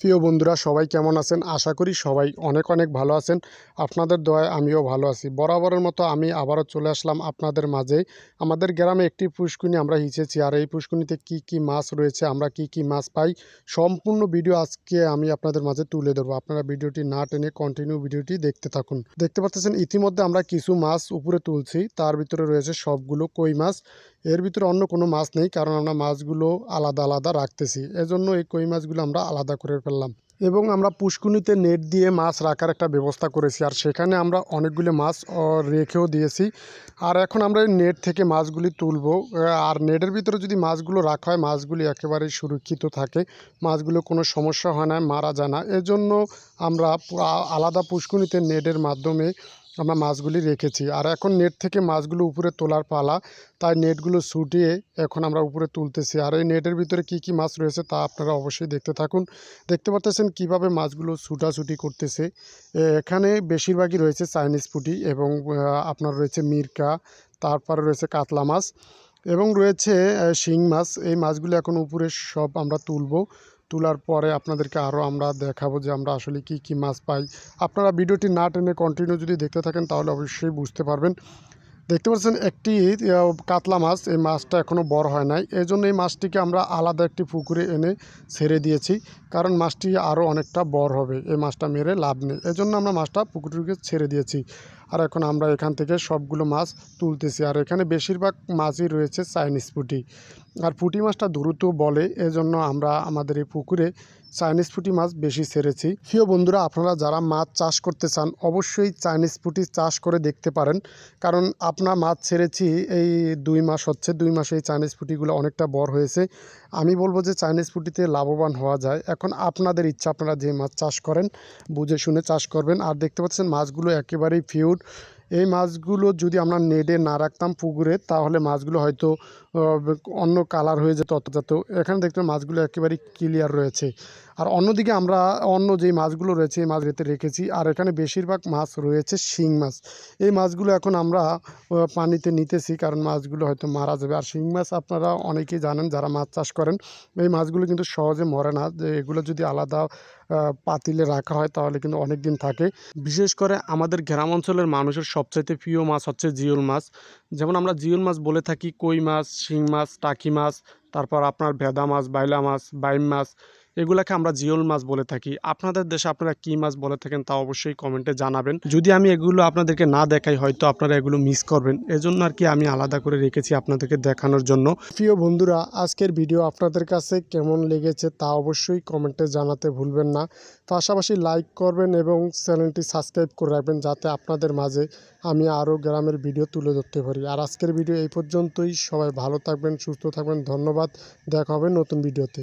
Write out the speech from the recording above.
প্রিয় বন্ধুরা, সবাই কেমন আছেন? আশা করি সবাই অনেক অনেক ভালো আছেন। আপনাদের দয়ায় আমিও ভালো আছি। বরাবরের মতো আমি আবারও চলে আসলাম আপনাদের মাঝে। আমাদের গ্রামে একটি পুষ্কুনি আমরা হিঁচেছি। আর এই পুষ্কুনিতে কি কি মাছ রয়েছে, আমরা কি কি মাছ পাই, সম্পূর্ণ ভিডিও আজকে আমি আপনাদের মাঝে তুলে ধরবো। আপনারা ভিডিওটি না টেনে কন্টিনিউ ভিডিওটি দেখতে থাকুন। দেখতে পাচ্ছেন, ইতিমধ্যে আমরা কিছু মাছ উপরে তুলছি। তার ভিতরে রয়েছে সবগুলো কই মাছ। এর ভিতরে অন্য কোনো মাছ নেই, কারণ আমরা মাছগুলো আলাদা আলাদা রাখতেছি। এজন্য এই কই মাছগুলো আমরা আলাদা করে ফেললাম। এবং আমরা পুষ্কুনিতে নেট দিয়ে মাছ রাখার একটা ব্যবস্থা করেছি, আর সেখানে আমরা অনেকগুলো মাছ রেখেও দিয়েছি। আর এখন আমরা এই নেট থেকে মাছগুলি তুলবো। আর নেটের ভিতরে যদি মাছগুলো রাখা হয়, মাছগুলি একেবারে সুরক্ষিত থাকে, মাছগুলো কোনো সমস্যা হয় না, মারা যায় না। এজন্য আমরা আলাদা পুষ্কুনিতে নেটের মাধ্যমে আমরা মাছগুলি রেখেছি। আর এখন নেট থেকে মাছগুলো উপরে তোলার পালা, তাই নেটগুলো ছুটিয়ে এখন আমরা উপরে তুলতেছি। আর এই নেটের ভিতরে কি কি মাছ রয়েছে তা আপনারা অবশ্যই দেখতে থাকুন। দেখতে পাচ্ছেন কীভাবে মাছগুলো ছুটাছুটি করতেছে। এখানে বেশিরভাগই রয়েছে চাইনিজ পুঁটি এবং আপনার রয়েছে মিরকা, তারপর রয়েছে কাতলা মাছ এবং রয়েছে শিং মাছ। এই মাছগুলো এখন উপরে সব আমরা তুলবো। তোলার পরে আপনাদেরকে আরও আমরা দেখাবো যে আমরা আসলে কি কি মাছ পাই। আপনারা ভিডিওটি না টেনে কন্টিনিউ যদি দেখতে থাকেন, তাহলে অবশ্যই বুঝতে পারবেন। দেখতে পাচ্ছেন একটি কাতলা মাছ, এই মাছটা এখনও বড় হয় নাই। এই জন্য এই মাছটিকে আমরা আলাদা একটি পুকুরে এনে ছেড়ে দিয়েছি, কারণ মাছটি আরও অনেকটা বড় হবে। এই মাছটা মেরে লাভ নেই। এই জন্য আমরা মাছটা পুকুরটিকে ছেড়ে দিয়েছি। আর এখন আমরা এখান থেকে সবগুলো মাছ তুলতেছি। আর এখানে বেশিরভাগ মাছই রয়েছে চাইনিজ পুঁটি। আর পুঁটি মাছটা দ্রুত বলে, এজন্য আমরা আমাদের এই পুকুরে চাইনিজ পুঁটি মাছ বেশি ছেড়েছি প্রিয় বন্ধুরা, আপনারা যারা মাছ চাষ করতে চান, অবশ্যই চাইনিজ পুঁটি চাষ করে দেখতে পারেন। কারণ আপনার মাছ ছেড়েছি, এই দুই মাস হচ্ছে, দুই মাসে এই চাইনিজ পুঁটিগুলো অনেকটা বড় হয়েছে। আমি বলব যে চাইনিজ পুঁটিতে লাভবান হওয়া যায়। এখন আপনাদের ইচ্ছা, আপনারা যে মাছ চাষ করেন, বুঝে শুনে চাষ করবেন। আর দেখতে পাচ্ছেন মাছগুলো একেবারেই ফিউড এই মাছগুলো যদি আমরা নেডে না রাখতাম পুকুরে, তাহলে মাছগুলো হয়তো অন্য কালার হয়ে যেত অত এখানে দেখতে মাছগুলো একেবারেই ক্লিয়ার রয়েছে। আর অন্যদিকে আমরা অন্য যেই মাছগুলো রয়েছে, এই মাছ রেখেছি, আর এখানে বেশিরভাগ মাছ রয়েছে শিং মাছ। এই মাছগুলো এখন আমরা পানিতে নিতেছি, কারণ মাছগুলো হয়তো মারা যাবে। আর শিং মাছ আপনারা অনেকেই জানেন, যারা মাছ চাষ করেন, এই মাছগুলো কিন্তু সহজে মরে না। যে এগুলো যদি আলাদা পাতিলে রাখা হয়, তাহলে কিন্তু অনেক দিন থাকে। বিশেষ করে আমাদের গ্রাম অঞ্চলের মানুষের সবচাইতে প্রিয় মাছ হচ্ছে জিওল মাছ। যেমন আমরা জিওল মাছ বলে থাকি, কই মাছ, শিং মাছ, টাকি মাছ, তারপর আপনার ভেদা মাছ, বাইলা মাছ, বাইম মাছ এগুলাকে আমরা জিওল মাছ বলে থাকি। আপনাদের দেশে আপনারা কি মাছ বলে থাকেন তা অবশ্যই কমেন্টে জানাবেন। যদি আমি এগুলো আপনাদেরকে না দেখাই, হয়তো আপনারা এগুলো মিস করবেন। এজন্য আর কি আমি আলাদা করে রেখেছি আপনাদেরকে দেখানোর জন্য। প্রিয় বন্ধুরা, আজকের ভিডিও আপনাদের কাছে কেমন লেগেছে তা অবশ্যই কমেন্টে জানাতে ভুলবেন না। পাশাপাশি লাইক করবেন এবং চ্যানেলটি সাবস্ক্রাইব করে রাখবেন যাতে আপনাদের মাঝে আমি আরও গ্রামের ভিডিও তুলে ধরতে পারি। আর আজকের ভিডিও এই পর্যন্তই। সবাই ভালো থাকবেন, সুস্থ থাকবেন। ধন্যবাদ। দেখা হবে নতুন ভিডিওতে।